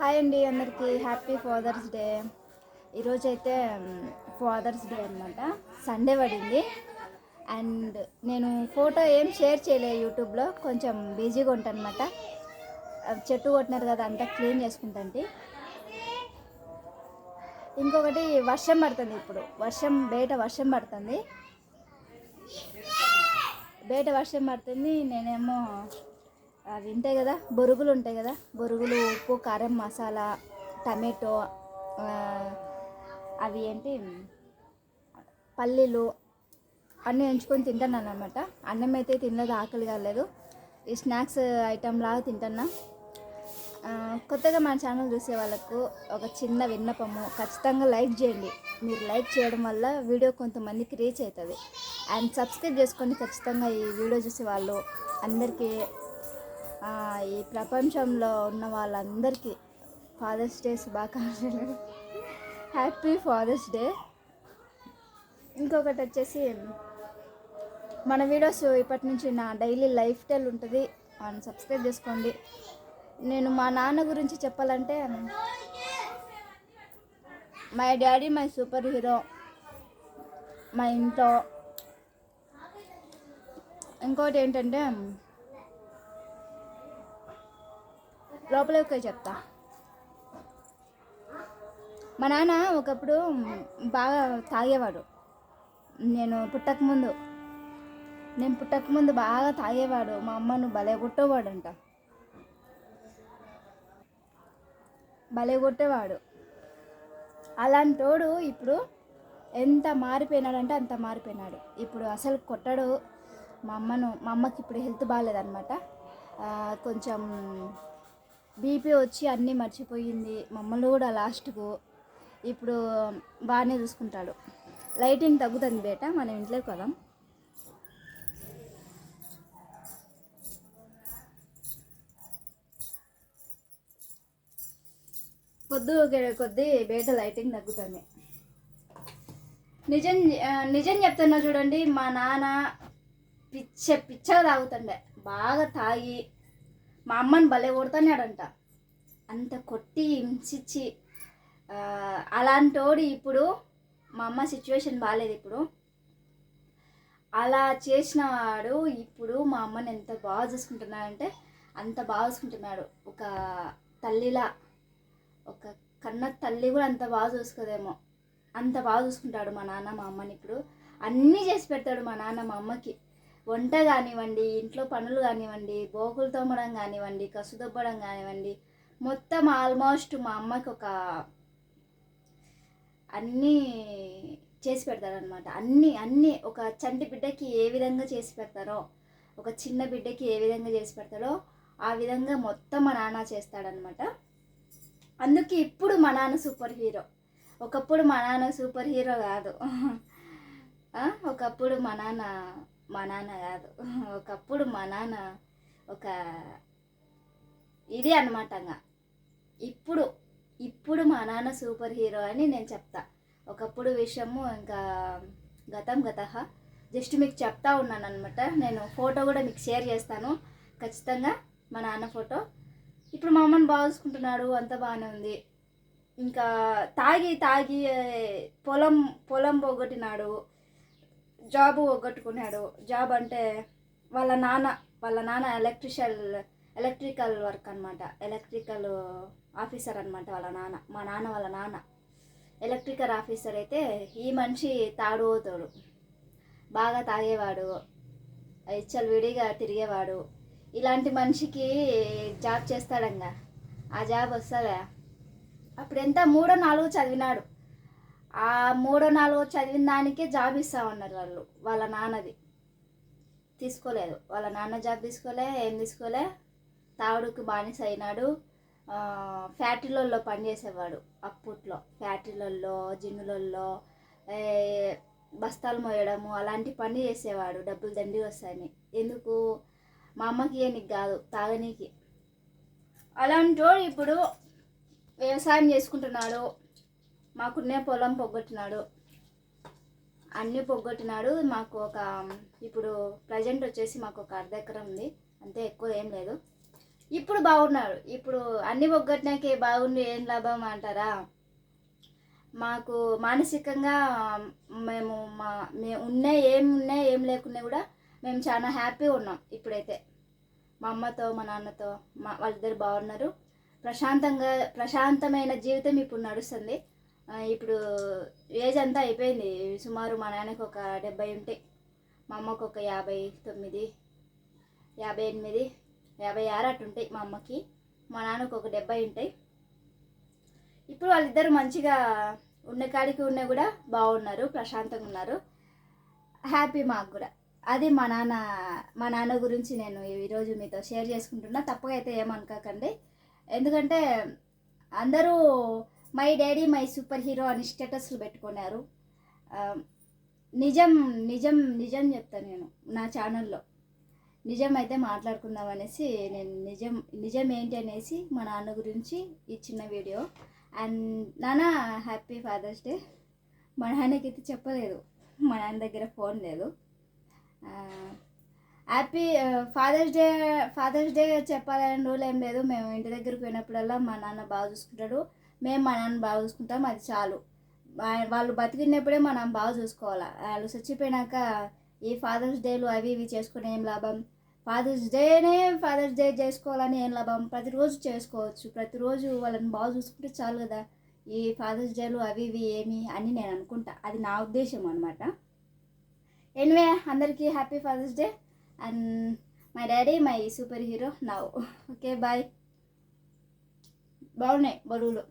Hi అండి అందరికీ. Happy father's day ఈరోజైతే ఫాదర్స్ డే అనమాట సండే పడింది. అండ్ నేను ఫోటో ఏం షేర్ చేయలేదు యూట్యూబ్లో. కొంచెం బిజీగా ఉంటాను అనమాట చెట్టు కొట్టినారు కదా అంతా క్లీన్ చేసుకుంటాండి ఇంకొకటి వర్షం పడుతుంది ఇప్పుడు. వర్షం బయట వర్షం పడుతుంది. బయట వర్షం పడుతుంది. నేనేమో అవి ఉంటాయి కదా బొరుగులు ఉంటాయి కదా బొరుగులు ఉప్పు కారం మసాలా టమాటో అవి ఏంటి పల్లీలు అన్నీ ఎంచుకొని తింటున్నాను అనమాట అన్నం అయితే తినలేదు ఆకలి కాలేదు. ఈ స్నాక్స్ ఐటమ్ లాగా తింటున్నా. కొత్తగా మన ఛానల్ చూసే వాళ్ళకు ఒక చిన్న విన్నపము ఖచ్చితంగా లైక్ చేయండి. మీరు లైక్ చేయడం వల్ల వీడియో కొంతమందికి రీచ్ అవుతుంది. అండ్ సబ్స్క్రైబ్ చేసుకోండి ఖచ్చితంగా ఈ వీడియో చూసే వాళ్ళు అందరికీ ఈ ప్రపంచంలో ఉన్న వాళ్ళందరికీ ఫాదర్స్ డే శుభాకాంక్షలు. హ్యాపీ ఫాదర్స్ డే ఇంకొకటి వచ్చేసి మన వీడియోస్ ఇప్పటి నుంచి నా డైలీ లైఫ్ స్టైల్ ఉంటుంది. అని సబ్స్క్రైబ్ చేసుకోండి. నేను మా నాన్న గురించి చెప్పాలంటే my daddy my super hero మా ఇంట్లో. ఇంకోటి ఏంటంటే లోపలికి చెప్తా. మా నాన్న ఒకప్పుడు బాగా తాగేవాడు. నేను పుట్టకముందు నేను పుట్టకముందు బాగా తాగేవాడు. మా అమ్మను భలే కొట్టేవాడంట. భలే కొట్టేవాడు. అలాంటోడు ఇప్పుడు ఎంత మారిపోయినాడంటే అంత మారిపోయినాడు. ఇప్పుడు అసలు కొట్టడు. మా అమ్మను మా అమ్మకి ఇప్పుడు హెల్త్ బాగాలేదనమాట కొంచెం బీపీ వచ్చి అన్నీ మర్చిపోయింది. మమ్మల్ని కూడా లాస్ట్కు ఇప్పుడు బాగానే చూసుకుంటాడు. లైటింగ్ తగ్గుతుంది బేట మనం ఇంట్లోకి కదా పొద్దు కొద్దీ బయట లైటింగ్ తగ్గుతుంది. నిజం నిజం చెప్తున్నా చూడండి మా నాన్న పిచ్చ పిచ్చగా తాగుతుండే. బాగా తాగి మా అమ్మని భలే కొడుతున్నాడంట. అంత కొట్టి హింసించి అలాంటోడు ఇప్పుడు మా అమ్మ సిచ్యువేషన్ బాగాలేదు ఇప్పుడు. అలా చేసిన వాడు ఇప్పుడు మా అమ్మని ఎంత బాగా చూసుకుంటున్నాడంటే అంత బాగా చూసుకుంటున్నాడు. ఒక తల్లిలా ఒక కన్న తల్లి కూడా అంత బాగా చూసుకోదేమో. అంత బాగా చూసుకుంటాడు మా నాన్న మా అమ్మని ఇప్పుడు. అన్నీ చేసి పెడతాడు మా నాన్న మా అమ్మకి. వంట కానివ్వండి ఇంట్లో పనులు కానివ్వండి బోకులు తోమడం కానివ్వండి కసు దొబ్బడం కానివ్వండి మొత్తం ఆల్మోస్ట్ మా అమ్మకి ఒక అన్నీ చేసి పెడతారనమాట అన్నీ అన్నీ ఒక చంటి బిడ్డకి ఏ విధంగా చేసి పెడతారో ఒక చిన్న బిడ్డకి ఏ విధంగా చేసి పెడతారో ఆ విధంగా మొత్తం మా నాన్న చేస్తాడనమాట అందుకే ఇప్పుడు మా నాన్న సూపర్ హీరో. ఒకప్పుడు మా నాన్న సూపర్ హీరో కాదు. ఒకప్పుడు మా నాన్న మా నాన్న కాదు. ఒకప్పుడు మా నాన్న ఒక ఇది అనమాట ఇప్పుడు ఇప్పుడు మా నాన్న సూపర్ హీరో అని నేను చెప్తా. ఒకప్పుడు విషయము ఇంకా గతం గత. జస్ట్ మీకు చెప్తా ఉన్నాను అనమాట నేను ఫోటో కూడా మీకు షేర్ చేస్తాను. ఖచ్చితంగా మా నాన్న ఫోటో. ఇప్పుడు మా అమ్మని బాగా చూసుకుంటున్నాడు అంతా బాగానే ఉంది. ఇంకా తాగి తాగి పొలం పొలం పోగొట్టినాడు. జాబ్ పోగొట్టుకున్నాడు జాబ్ అంటే వాళ్ళ నాన్న వాళ్ళ నాన్న ఎలక్ట్రిషియల్ ఎలక్ట్రికల్ వర్క్ అనమాట ఎలక్ట్రికల్ ఆఫీసర్ అనమాట వాళ్ళ నాన్న మా నాన్న వాళ్ళ నాన్న. ఎలక్ట్రికల్ ఆఫీసర్ అయితే ఈ మనిషి తాడు పోతాడు బాగా తాగేవాడు ఇచ్చలు విడిగా తిరిగేవాడు. ఇలాంటి మనిషికి జాబ్ చేస్తాడంగా. ఆ జాబ్ వస్తుందా అప్పుడు ఎంత మూడో నాలుగో చదివినాడు. ఆ మూడో నాలుగో చదివిన దానికే జాబ్ ఇస్తామన్నారు వాళ్ళు వాళ్ళ నాన్నది. తీసుకోలేదు. వాళ్ళ నాన్న జాబ్ తీసుకోలే ఏం తీసుకోలే. తాగుడుకు బానిస అయినాడు. ఫ్యాక్టరీలలో పనిచేసేవాడు అప్పట్లో. ఫ్యాక్టరీలలో జిన్నులలో బస్తాలు మోయడము అలాంటి పని చేసేవాడు. డబ్బులు దండి వస్తాయని. ఎందుకు? మా అమ్మకి నీకు కాదు తాగనీకి. అలాంటి ఇప్పుడు వ్యవసాయం చేసుకుంటున్నాడు. మాకున్నే పొలం పొగొట్టినాడు. అన్నీ పొగొట్టినాడు. మాకు ఒక ఇప్పుడు ప్రజెంట్ వచ్చేసి మాకు ఒక అర్ధ ఎకరం ఉంది. అంతే ఎక్కువ ఏం లేదు. ఇప్పుడు బాగున్నాడు. ఇప్పుడు అన్ని ఒగ్గట్నాకే బాగుండి ఏం లాభం అంటారా? మాకు మానసికంగా మేము మా మేము ఉన్నా ఏం ఉన్నా ఏం లేకున్నా కూడా మేము చాలా హ్యాపీగా ఉన్నాం ఇప్పుడైతే. మా అమ్మతో మా నాన్నతో మా వాళ్ళిద్దరు బాగున్నారు. ప్రశాంతంగా ప్రశాంతమైన జీవితం ఇప్పుడు నడుస్తుంది. ఇప్పుడు ఏజ్ అంతా అయిపోయింది. సుమారు మా నాన్నకి ఒక డెబ్బై ఉంటాయి మా అమ్మకు ఒక యాభై తొమ్మిది యాభై ఎనిమిది యాభై ఆరు అటు ఉంటాయి మా అమ్మకి. మా నాన్నకు ఒక డెబ్బై ఉంటాయి ఇప్పుడు వాళ్ళిద్దరు మంచిగా ఉన్న కాడికి ఉన్న కూడా బాగున్నారు ప్రశాంతంగా ఉన్నారు. హ్యాపీ మాకు కూడా. అది మా నాన్న మా నాన్న గురించి నేను ఈరోజు మీతో షేర్ చేసుకుంటున్నా. తప్పగా అయితే ఏమనుకోకండి. ఎందుకంటే అందరూ my daddy my super hero అని స్టేటస్లు పెట్టుకున్నారు. నిజం నిజం నిజం చెప్తాను నేను నా ఛానల్లో. నిజం అయితే మాట్లాడుకుందాం అనేసి నేను నిజం నిజం ఏంటి అనేసి మా నాన్న గురించి ఈ చిన్న వీడియో. అండ్ నాన్న హ్యాపీ ఫాదర్స్ డే. మా నాన్నకైతే చెప్పలేదు. మా నాన్న దగ్గర ఫోన్ లేదు. Happy father's day father's day చెప్పాలని రూల్ ఏం లేదు. మేము ఇంటి దగ్గరికి పోయినప్పుడల్లా మా నాన్న బాగా చూసుకుంటాడు. మేము మనల్ని బాగా చూసుకుంటాం అది చాలు. వాళ్ళు బతికినప్పుడే మనం బాగా చూసుకోవాలి? వాళ్ళు చచ్చిపోయినాక ఈ ఫాదర్స్ డేలు అవి ఇవి చేసుకుని ఏం లాభం? ఫాదర్స్ డేనే ఫాదర్స్ డే చేసుకోవాలని ఏం లాభం? ప్రతిరోజు చేసుకోవచ్చు. ప్రతిరోజు వాళ్ళని బాగా చూసుకుంటే చాలు కదా. ఈ ఫాదర్స్ డేలు అవి ఇవి ఏమి అని నేను అనుకుంటా. అది నా ఉద్దేశం అనమాట ఎనివే అందరికీ happy father's day and my daddy my super hero now okay bye బాగున్నాయి బరువులు.